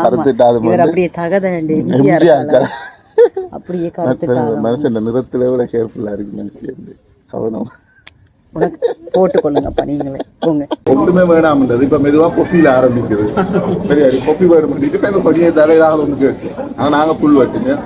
அப்படியே தகதண்டி. அப்படியே மனுஷன் நிறத்துல விட கேர்ஃபுல்லா இருக்கு மனுஷன் கவனம். போட்டுக்கொள்ளுங்கப்பா நீங்களே. போங்க. ஒன்றுமே வேணாம்ன்றது. இப்ப மெதுவா கொப்பியில ஆரம்பிக்குது. சரியா? கொப்பி வேணும். இதுக்கு இந்த கொடியை தலையிலாக ஒன்று கேட்கு. ஆனா நாங்க புல் வெட்டுங்க?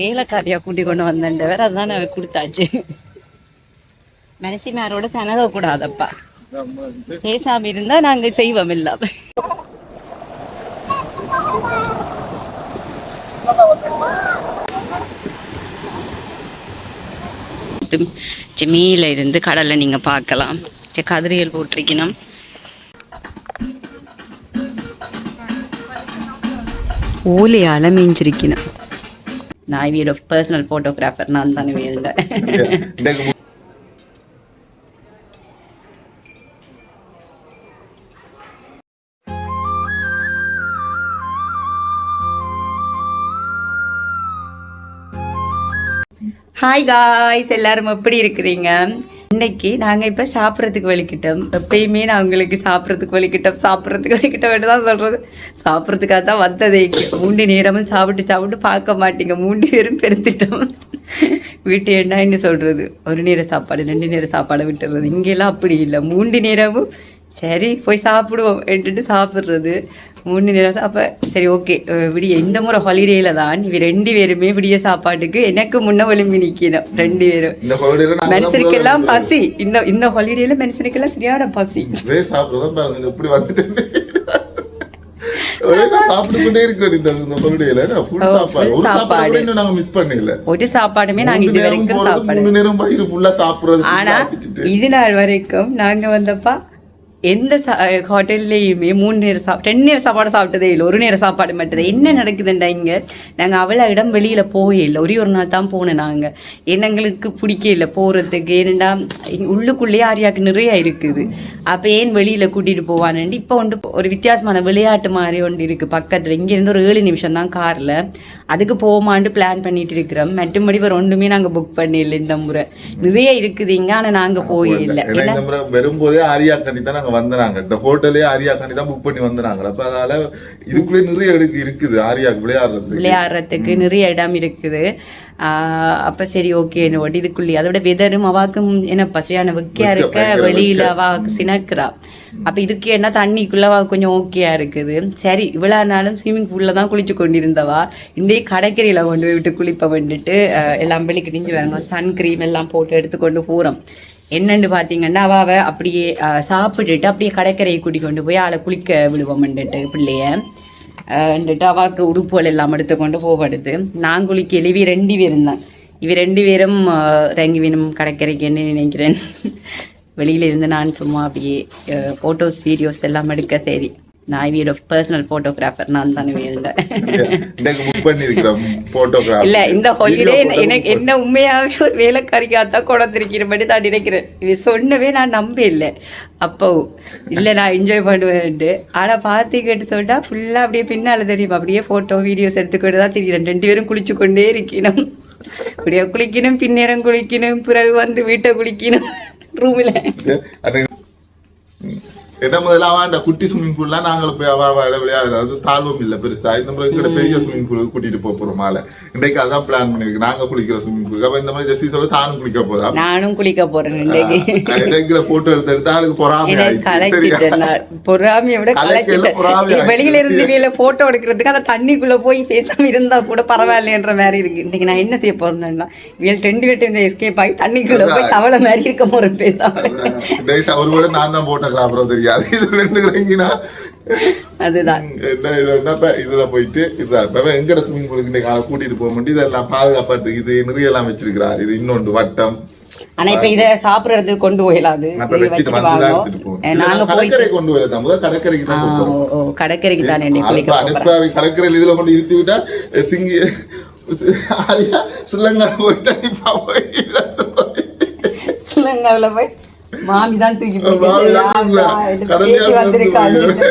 வேலைக்காரியா கூட்டி கொண்டு வந்தேன்டவர் அதுதான் நான் கொடுத்தாச்சு. மனசினாரோட சனக கூடாதப்பா. பேசாம இருந்தா நாங்க செய்வோம் இல்லாம ஜமீல இருந்து கடலை நீங்க பார்க்கலாம். கதிரியல் போட்டிருக்கணும். ஓலையால மீஞ்சிருக்கணும் நான் இவியோட பர்சனல் ஃபோட்டோகிராஃபர் நான் தானே வேண்டேன் ஹாய் காய்ஸ் எல்லாரும் எப்படி இருக்கிறீங்க? இன்னைக்கு நாங்கள் இப்போ சாப்பிட்றதுக்கு வலிக்கிட்டோம் எப்பயுமே நான் உங்களுக்கு சாப்பிட்றதுக்கு வலிக்கிட்டோம் சாப்பிட்றதுக்கு வலிக்கிட்டோம் தான் சொல்கிறது சாப்பிட்றதுக்காக தான் வந்ததே. மூண்டு நேரமும் சாப்பிட்டு சாப்பிட்டு பார்க்க மாட்டீங்க. மூண்டு பேரும் பெருத்துட்டோம். வீட்டு என்னன்னு சொல்கிறது ஒரு நேர சாப்பாடு ரெண்டு நேர சாப்பாடை விட்டுறது. இங்கெல்லாம் அப்படி இல்லை. மூண்டு நேரமும் சரி போய் சாப்பிடுவோம். என்றுட்டு சாப்பிட்றது. மூணு நேரம் அப்போ சரி ஓகே விடிய இந்த முறை ஹாலிடேல தான் இவ ரெண்டு பேருமே விடிய சாப்பாட்டுக்கு எனக்கு முன்ன ஒளிம்பி நிற்கணும் ரெண்டு பேரும். மனுஷனுக்கெல்லாம் பசி. இந்த இந்த ஹாலிடேல மனுஷனுக்கெல்லாம் சரியான பசி. ஒரே சாப்பாடுமே நாங்க இது வரைக்கும் சாப்பாடு ஆனா இது நாள் வரைக்கும் நாங்க வந்தப்பா எந்த ஹோட்டல்லையுமே மூணு நேரம் சாப் ரெண்டு நேரம் சாப்பாடு சாப்பிட்டதே இல்லை ஒரு நேரம் சாப்பாடு மட்டும் என்ன நடக்குதுண்டா இங்க? நாங்க அவ்வளோ இடம் வெளியில போகவே இல்லை. ஒரே ஒரு நாள் தான் போனோம் நாங்க ஏன்னா எங்களுக்கு பிடிக்கல போறதுக்கு. ஏனண்டா உள்ளுக்குள்ளேயே ஆரியாக்கு நிறைய இருக்குது. அப்ப ஏன் வெளியில கூட்டிட்டு போவான்னு இப்போ வந்து ஒரு வித்தியாசமான விளையாட்டு மாதிரி ஒன்று இருக்கு பக்கத்துல. இங்க இருந்து ஒரு ஏழு நிமிஷம் தான் கார்ல. அதுக்கு போமாண்டு பிளான் பண்ணிட்டு இருக்கிறோம். மற்றபடி வேற ஒன்றுமே நாங்க புக் பண்ணல இந்த முறை. நிறைய இருக்குது இங்க ஆனா நாங்க போயே இல்லை. வரும்போதே ஆரியா கண்டி தான் நாங்க வந்தாங்க இந்த ஹோட்டலே ஆரியா கண்டி தான் புக் பண்ணி வந்தாங்க அப்ப அதனால இதுக்குள்ளே நிறைய எடுக்கு இருக்குது. ஆரியாக்கு விளையாடுறது விளையாடுறதுக்கு நிறைய இடம் இருக்குது. அப்ப சரி ஓகே ஒட்டி இதுக்குள்ளே அதோட வெதரும் அவாக்கும் என்ன பச்சையான வெக்கையா வெக்கை, இருக்க? வெளியில அவா சினக்குறா. அப்ப இதுக்கு என்ன தண்ணிக்குள்ள அவ கொஞ்சம் ஓகேயா இருக்குது. சரி இவ்வளவு நாளும் ஸ்விம்மிங் பூல்ல தான் குளிச்சு கொண்டிருந்தவா? இன்றைய கடற்கரையில கொண்டு போய் விட்டு குளிப்ப வந்துட்டு எல்லாம் வெளிக்கு நிஞ்சு வேணும் சன் கிரீம் எல்லாம் போட்டு எடுத்துக்கொண்டு போறோம். என்னென்னு பார்த்தீங்கன்னா அவாவை அப்படியே சாப்பிட்டுட்டு அப்படியே கடற்கரையை கூட்டி கொண்டு போய் ஆளை குளிக்க விடுவோம்ண்டுட்டு பிள்ளைய. வந்துட்டு அவாவுக்கு உடுப்புகள் எல்லாம் எடுத்து கொண்டு போவடுது. நான் குளிக்க எழுவி ரெண்டு பேரும் தான். இவ ரெண்டு பேரும் ரெங்கி வேணும் கடற்கரைக்குன்னு நினைக்கிறேன். வெளியில் இருந்து நான் சும்மா அப்படியே ஃபோட்டோஸ் வீடியோஸ் எல்லாம் எடுக்க சரி. நான் இவியோட பர்சனல் ஃபோட்டோகிராஃபர் நான் தானே வேண்டேன் இல்ல இந்த ஹாலிடே எனக்கு என்ன உண்மையாவே ஒரு வேலைக்காரிக்காத்தான் கொடுத்திருக்கிறபடி நான் நினைக்கிறேன். இது சொன்னவே நான் நம்ப இல்லை அப்போ இல்ல நான் என்ஜாய் பண்ணுவேன்ட்டு. ஆனா பார்த்து கேட்டு சொன்னா ஃபுல்லா அப்படியே பின்னால தெரியும். அப்படியே போட்டோ வீடியோஸ் எடுத்துக்கிட்டு தான் தெரியும். ரெண்டு பேரும் குளிச்சு கொண்டே இருக்கணும். அப்படியே குளிக்கணும் பின்னேரம் குளிக்கணும் பிறகு வந்து வீட்டை குளிக்கணும் ரூம்ல என்ன முதல்ல அவன் குட்டி ஸ்விம்மிங் பூல்லாம் நாங்களும் போய் அவ விளையாடுறது அது தாழ்வும் இல்லை பெருசா. இந்த முறை கூட பெரிய ஸ்விம்மிங் பூல் கூட்டிட்டு போக போறோம் மாலை. இன்றைக்கு அதான் பிளான் பண்ணிருக்கு நாங்க குளிக்கிற ஸ்விம்மிங் பூல் அப்ப இந்த மாதிரி ஜெஸ்ஸி சொல்ல தானும் குளிக்க போதா நானும் குளிக்க போறேன் இன்றைக்கு. போட்டோ எடுத்து எடுத்து ஆளுக்கு பொறாமை. பொறாமையை விட கலைச்சிட்டேன். வெளியில இருந்து வேலை போட்டோ எடுக்கிறதுக்கு அந்த தண்ணிக்குள்ள போய் பேசாம இருந்தா கூட பரவாயில்லைன்ற மாதிரி இருக்கு. இன்னைக்கு நான் என்ன செய்ய போறேன்னா இவள் ரெண்டு பேர்ட்டு இந்த எஸ்கேப் ஆகி தண்ணிக்குள்ள போய் தவளை மாதிரி இருக்க போறேன் பேசாம. ஒரு கூட நான் தான் போட்டோகிராஃபரோ தெரியாது அதுதான். என்ன இப்ப இதுல போயிட்டு இதுதான் இப்ப எங்கட ஸ்விம்மிங் பூலுக்கு ஆளை போக முடியும் இதெல்லாம் பாதுகாப்பாட்டு இது நிறைய எல்லாம் வச்சிருக்கிறார். இது இன்னொன்று வட்டம். ஆனா இப்ப இத சாப்பிடுறதுக்கு கொண்டு இல்ல, நாங்க கடற்கரை கொண்டு வரதான் முதல் கடற்கரைக்கு தான் கடற்கரைக்கு கடற்கரையில் இதுல கொண்டு இருத்தி விட்டா சிங்கி ஸ்ரீலங்கா போய் போய் மாமி தான் தூக்கி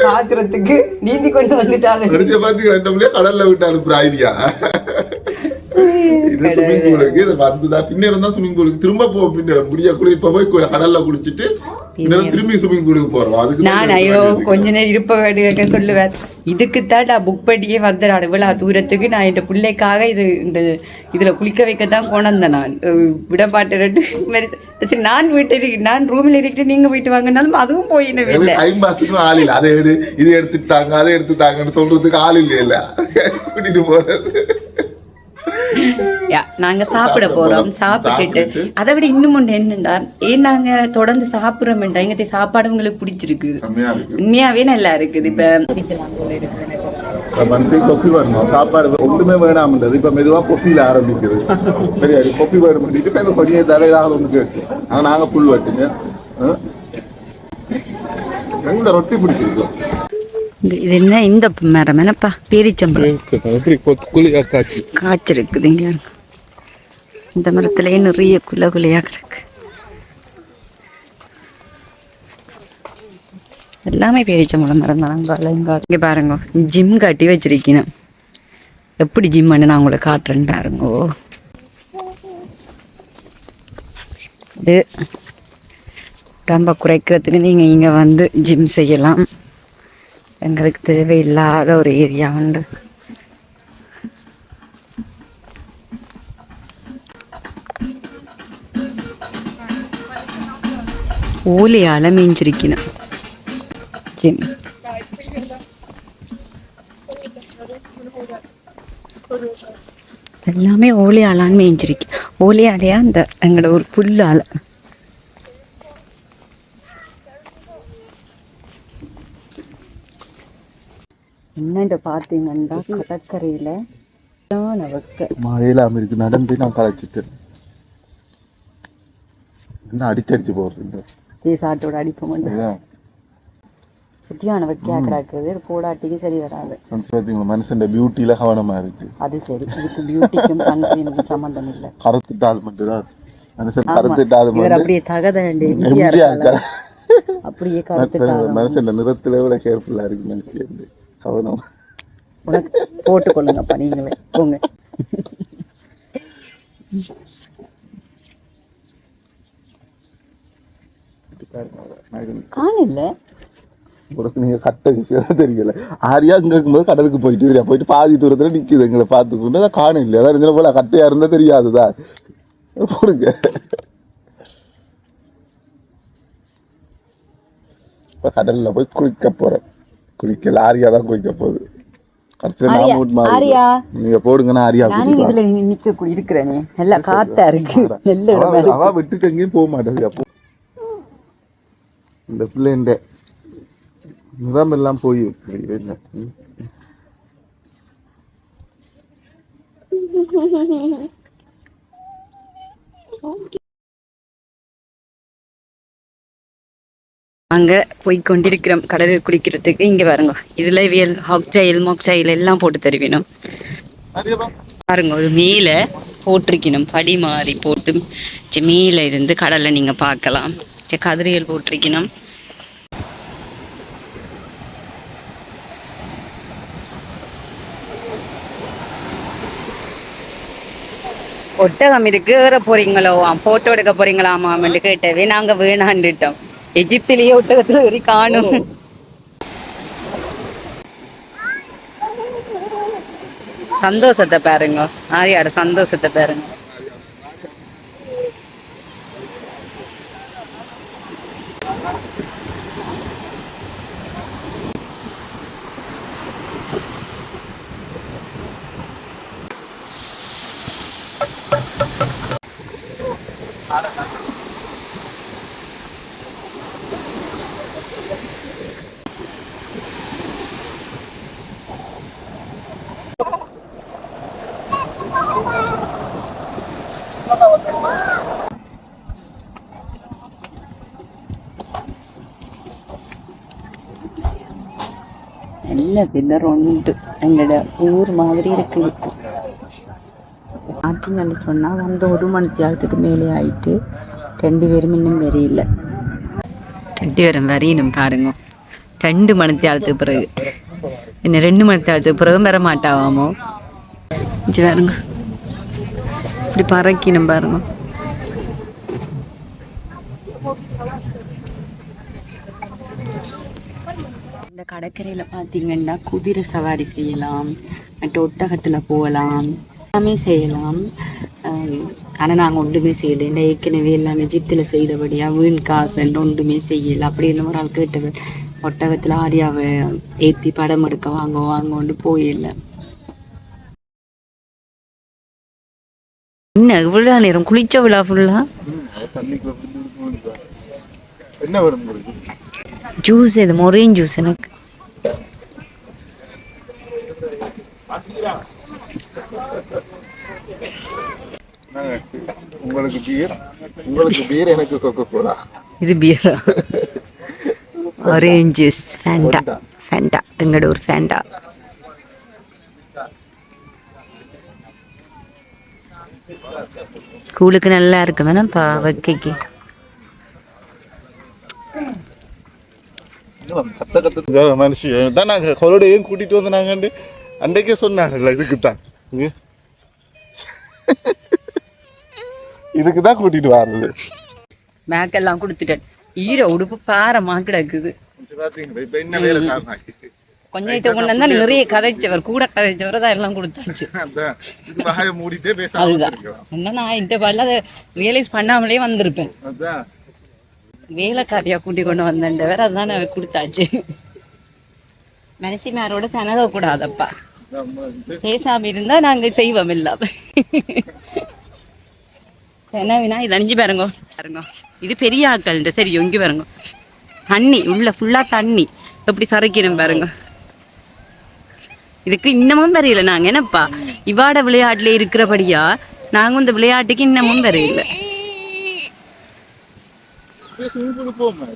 பாக்குறதுக்கு நீந்தி கொண்டு வந்துட்டாங்க. கடல்ல விட்டு அனுப்புற ஐடியா இது ஸ்விமிங் பூலுக்கு இது வந்துதான் பின்னர் தான் ஸ்விமிங் பூலுக்கு திரும்ப போ பின்னர் முடிய குளி இப்ப போய் கடல்ல குளிச்சுட்டு பின்னர் திரும்பி ஸ்விமிங் பூலுக்கு போறோம். அதுக்கு தான் நான் ஐயோ கொஞ்ச நேரம் இருப்ப வேண்டிய சொல்லுவேன். இதுக்குத்தான் நான் புக் பண்ணியே வந்துடுறேன் இவ்வளோ தூரத்துக்கு நான் என் பிள்ளைக்காக இது இந்த இதுல குளிக்க வைக்கத்தான் கொண்டேன் நான். அஹ் விட மாட்டேன் சரி நான் வீட்டில் நான் ரூமில் இருக்கிறேன் நீங்க போயிட்டு வாங்கினாலும் அதுவும் போயினவே இல்லை டைம் பாஸுக்கும் ஆள் இல்ல. அதை எடு இது எடுத்துட்டாங்க அதை எடுத்துட்டாங்கன்னு சொல்றதுக்கு ஆள் இல்ல இல்ல. கூட்டிட்டு போறது. யா, நாங்க சாப்பிட போறோம். சாப்பிட்டுட்டு. அதை விட இன்னும் ஒண்ணு என்னண்டா ஏன் நாங்க தொடர்ந்து சாப்பிடுறோம்டா எங்க சாப்பாடு உங்களுக்கு பிடிச்சிருக்கு? உண்மையாவே நல்லா இருக்குது. இப்ப. மனசே கொப்பி வேணும் சாப்பாடு ஒன்றுமே வேணாம்ன்றது. இப்ப மெதுவா கொப்பியில ஆரம்பிக்குது. தெரியாது கொப்பி வேணும் இப்ப இந்த கொடியை தலையிலாக ஒன்று கேட்கு ஆனா நாங்க புல் வெட்டுங்க? இந்த ரொட்டி பிடிச்சிருக்கோம் இது என்ன இந்த மரம் என்னப்பா? பேரிச்சம்பளம் எப்படி குழி காய்ச்சி காய்ச்சிருக்குது இங்க இந்த மரத்துலயே நிறைய குலை குலையா கிடக்கு எல்லாமே பேரிச்சம்பளம் மரம் தான். அங்கால இங்க பாருங்க. ஜிம் கட்டி வச்சிருக்கணும். எப்படி ஜிம் பண்ணி நான் உங்களை காட்டுறேன்னு பாருங்கோ. இது. உடம்ப குறைக்கிறதுக்கு நீங்கள் இங்கே வந்து ஜிம் செய்யலாம். எங்களுக்கு தேவையில்லாத ஒரு ஏரியா உண்டு. ஓலையால் மேய்ஞ்சிருக்கணும் ஜிம் எல்லாமே ஓலையாலான்னு மேய்ஞ்சிருக்கு ஓலையாலையா அந்த எங்களோட ஒரு புல்லால என்னண்டு பார்த்தீங்கன்னா கடற்கரையில்? மழையிலாம இருக்கு நடந்து நான் களைச்சிட்டு என்ன அடிச்சடிச்சு போடுறீங்க தேசாட்டோட அடிப்ப மாட்டேன் இதுதான் சுத்தியான வைக்க கிடக்குது. போடாட்டிக்கு சரி வராது. மனுஷன் பியூட்டியில கவனமா இருக்கு. அது சரி. இதுக்கு பியூட்டிக்கும் சன்கிரீமுக்கும் சம்மந்தம் இல்லை. கருத்துட்டால் மட்டும்தான். மனுஷன். கருத்துட்டால் இவர் மட்டும் அப்படியே தகத. அப்படியே கருத்துட்டாலும். மனுஷன் நிறத்துல எவ்வளவு கேர்ஃபுல்லா இருக்கு மனுஷன் கவனம். உனக்கு போட்டுக்கொள்ளுங்கப்பா நீங்களே போங்க. உனக்கு நீங்க கட்ட விஷயம் தெரியல. ஆரியா இங்க இருக்கும்போது கடலுக்கு போயிட்டு தெரியா போயிட்டு பாதி தூரத்துல நிக்குது. எங்களை பார்த்துக்கொண்டு அதான் காணும் இல்லை அதான் இருந்தாலும் போல கட்டையா இருந்தா தெரியாதுதான் போடுங்க. இப்ப கடல்ல போய் குளிக்க போறேன். குளிக்கல ஆரியா தான் குளிக்க போகுது கடைசியில் வீட்டு மாதிரி. நீங்க போடுங்கன்னா ஆரியா நானும். இதுல நிக்க இருக்கிறேனே நல்லா காத்தா இருக்கு நல்ல அவ- விட்டுட்டு எங்கேயும் போக மாட்டேங்குது அப்போ இந்த பிள்ளைண்ட நிறம் எல்லாம் போய். என்ன. அங்க போய் கொண்டிருக்கிறோம். கடலில் குளிக்கிறதுக்கு இங்க பாருங்க. இதுல வியல் ஹாக்டைல் மொக்டைல் எல்லாம் போட்டு தருவினோம். பாருங்க ஒரு மேல போட்டிருக்கணும். படி மாறி போட்டு சி, மேல இருந்து கடலை நீங்க பார்க்கலாம். கதிரியல் போட்டிருக்கணும். ஒட்டகம் இருக்கு ஏற போறீங்களோ? போட்டோ எடுக்க போறீங்களாமான்னு கேட்டவே நாங்க வேணாண்டுட்டோம். எஜிப்திலேயே ஒட்டகத்துல வரி காணும். சந்தோஷத்தை பாருங்க. ஆரியாட சந்தோஷத்தை பாருங்க. நல்ல வெதர் உண்டு. எங்களோட ஊர் மாதிரி இருக்குது ஆட்டிங்கன்னு சொன்னால் வந்து ஒரு மணி தியாலத்துக்கு மேலே ஆயிட்டு ரெண்டு பேரும் இன்னும் வரையில ரெண்டு பேரும் வரையணும் பாருங்க. ரெண்டு மணி தியாலத்துக்கு பிறகு. இன்னும் ரெண்டு மணி தியாலத்துக்கு பிறகு வர மாட்டாவாமோ? பாருங்க. இப்படி பறக்கணும் பாருங்க. இந்த கடற்கரையில் பார்த்தீங்கன்னா குதிரை சவாரி செய்யலாம் மற்ற ஒட்டகத்தில் போகலாம் எல்லாமே செய்யலாம். ஆனால் நாங்கள் ஒன்றுமே செய்யல. இந்த ஏற்கனவே எல்லாமே ஜித்தில் செய்தபடியா வீண் காசுன்னு ஒன்றுமே செய்யல. அப்படி என்ன ஒரு ஆள் கேட்டவர் ஒட்டகத்தில் ஆரியாவை ஏற்றி படம் எடுக்க வாங்க வாங்கன்னு போயில்லை. என்ன இவ்வளோ நேரம் குளிச்ச விழா ஃபுல்லா என்ன வரும் ஜூஸ் இது மொரின் ஜூஸ் எனக்கு உங்களுக்கு பீர் உங்களுக்கு பீர் எனக்கு கொக்கோ கோலா இது பியரா ஆரேஞ்சஸ் ஃபேண்டா ஃபேண்டா எங்களோட ஒரு ஃபேண்டா கூழுக்கு நல்லா இருக்கு வேணாப்பா வைக்கைக்கு. கத்த கத்த மனுஷன் தான் நாங்கள் ஏன் கூட்டிட்டு வந்து நாங்கள் அன்றைக்கே சொன்னாங்கல்ல இதுக்கு தான் இதுக்கு தான் கூட்டிட்டு வர்றது மேக்கெல்லாம் கொடுத்துட்டேன் ஈர உடுப்பு பாரமா கிடக்குது கொஞ்சம் இதை கொண்டு வந்தா நிறைய கதைச்சவர் கூட கதைச்சவர் தான் எல்லாம் கொடுத்தாச்சு அதுதான் என்ன நான் இந்த பாடல அதை ரியலைஸ் பண்ணாமலே வந்திருப்பேன் வேலைக்காரியாக வேலைக்காரியா கூட்டி கொண்டு வேற அதுதான் நான் கொடுத்தாச்சு. மனசிமாரோட சனக கூடாதப்பா. பேசாம இருந்தா நாங்க செய்வோம் இல்லாம என்ன வேணா இது அணிஞ்சு பாருங்க. பாருங்க. இது பெரிய ஆக்கள் சரி இங்கே பாருங்க. தண்ணி உள்ள ஃபுல்லா தண்ணி. எப்படி சரைக்கணும் பாருங்க. இதுக்கு இன்னமும் வரையில நாங்க என்னப்பா? இவாட விளையாட்டுல இருக்கிறபடியா நாங்க இந்த விளையாட்டுக்கு இன்னமும் வரையில சிம்பிள் போமா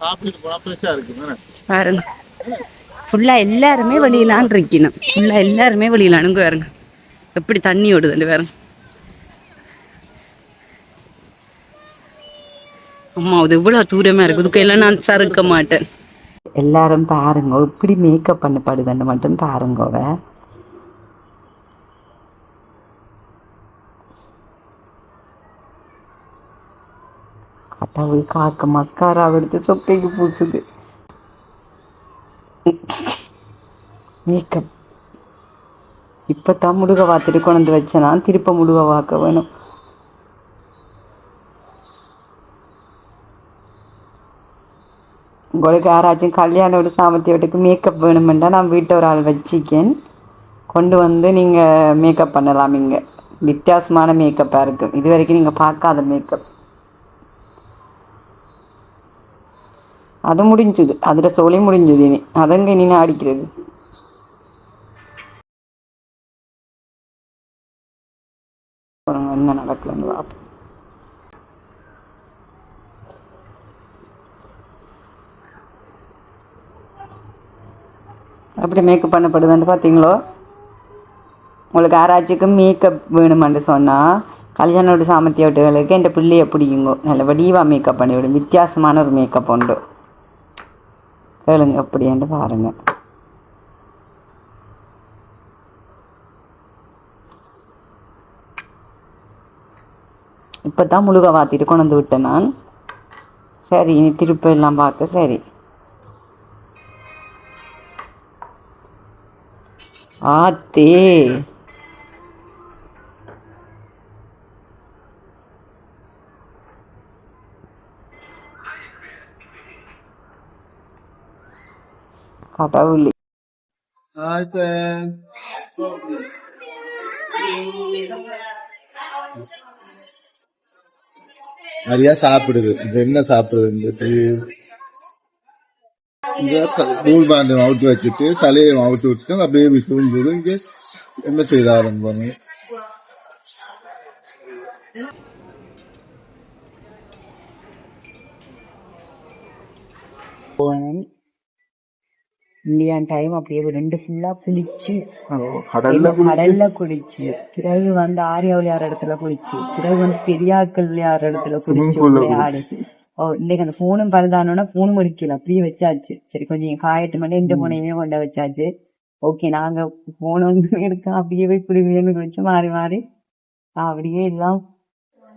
சாப்பிட்டு போனா ஃப்ரெஷ்ஷா இருக்கு தானே பாருங்க. ஃபுல்லா எல்லாருமே வெளியிலான் இருக்கணும். ஃபுல்லா எல்லாருமே வெளியிலானுங்க பாருங்க. எப்படி தண்ணி ஓடுதுண்டு பாருங்க. அம்மா அது இவ்வளவு தூரமா இருக்கு. இதுக்கு எல்லாம் நான் சறுக்க மாட்டேன். எல்லாரும் பாருங்க இப்படி மேக்கப் பண்ணப்படுதுன்னு மட்டும் பாருங்க அவ காக்க மஸ்காரா எடுத்து சொக்கைக்கு பூசுது. மேக்கப் இப்பதான் முடுக வாத்துட்டு கொண்டு வந்து வச்சேனா திருப்ப முடுக வாக்க வேணும். உங்களுக்கு யாராச்சும் கல்யாண விட்டு சாமர்த்திய சாமர்த்தியோட்டுக்கு மேக்கப் வேணுமெண்டா நான் வீட்டை ஒரு ஆள் வச்சிக்கேன். கொண்டு வந்து நீங்கள் மேக்கப் பண்ணலாம் இங்கே. வித்தியாசமான மேக்கப்பாக இருக்கும் இது வரைக்கும் நீங்கள் பார்க்காத மேக்கப் அது முடிஞ்சுது. அதில் சொல்லி முடிஞ்சுது இனி. அதங்க இனி நான் அடிக்கிறது? என்ன நடக்கலன்னு பார்ப்போம் அப்படி மேக்கப் பண்ணப்படுதுன்னு பார்த்தீங்களோ உங்களுக்கு யாராச்சுக்கும் மேக்கப் வேணுமென்று சொன்னால் கல்யாணோட சாமர்த்தியோட்டுகளுக்கு என் பிள்ளைய பிடிக்குங்கோ. நல்ல வடிவாக மேக்கப் பண்ணிவிடும். வித்தியாசமான ஒரு மேக்கப் உண்டு. கேளுங்க எப்படின்னு பாருங்க. இப்போ தான் முழுக வாத்திட்டு கொண்டு வந்து விட்டேன் நான். சரி இனி திருப்ப எல்லாம் பார்க்க சரி. ஆத்தே. கடவுளே நிறைய சாப்பிடுது. இது என்ன சாப்பிடுது இந்த நூல் பாண்டம் அவுட்டு வச்சுட்டு தலையை அவுட்டு வச்சுட்டு பேபி தூங்குது இங்க என்ன செய்த ஆரம்பிப்பாங்க? இந்தியான் டைம் அப்படியே ரெண்டு ஃபுல்லா குளிச்சு கடல்ல குளிச்சு? பிறகு வந்து ஆரியா விளையாடுற இடத்துல குளிச்சு? பிறகு வந்து பெரியாக்கள் விளையாடுற இடத்துல குளிச்சு? விளையாடு ஓ இன்னைக்கு அந்த போனும் பழுதானோன்னா போனும் முடிக்கல அப்படியே வச்சாச்சு. சரி கொஞ்சம் காயட்டு மட்டும் இந்த போனையுமே கொண்டு வச்சாச்சு. ஓகே நாங்க போனோம்னு இருக்கா அப்படியே போய் குளிமையு வச்சு மாறி மாறி அப்படியே எல்லாம்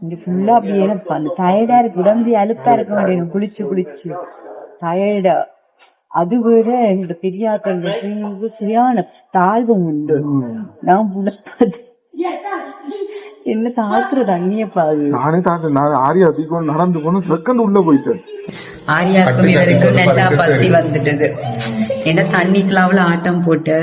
இங்க ஃபுல்லா அப்படியே எனக்கு அந்த டயர்டா இருக்கு. உடம்பு அலுப்பா இருக்க மாட்டேன் குளிச்சு குளிச்சு. டயர்டா அது விட என்னோட பெரியாக்கள் விஷயங்களுக்கு சரியான தாழ்வும் உண்டு. நான் புள்ள பார்த்து என்ன தாக்குற தண்ணிய பாது நானே தாத்தேன் நான் ஆரியா தீக்கணும் நடந்து போன செகண்ட் உள்ள போயிட்டேன். ஆரியாக்கும் இவருக்கும் நல்லா பசி வந்துட்டது. ஏன்னா தண்ணிக்குள்ள அவ்வளவு ஆட்டம் போட்டு.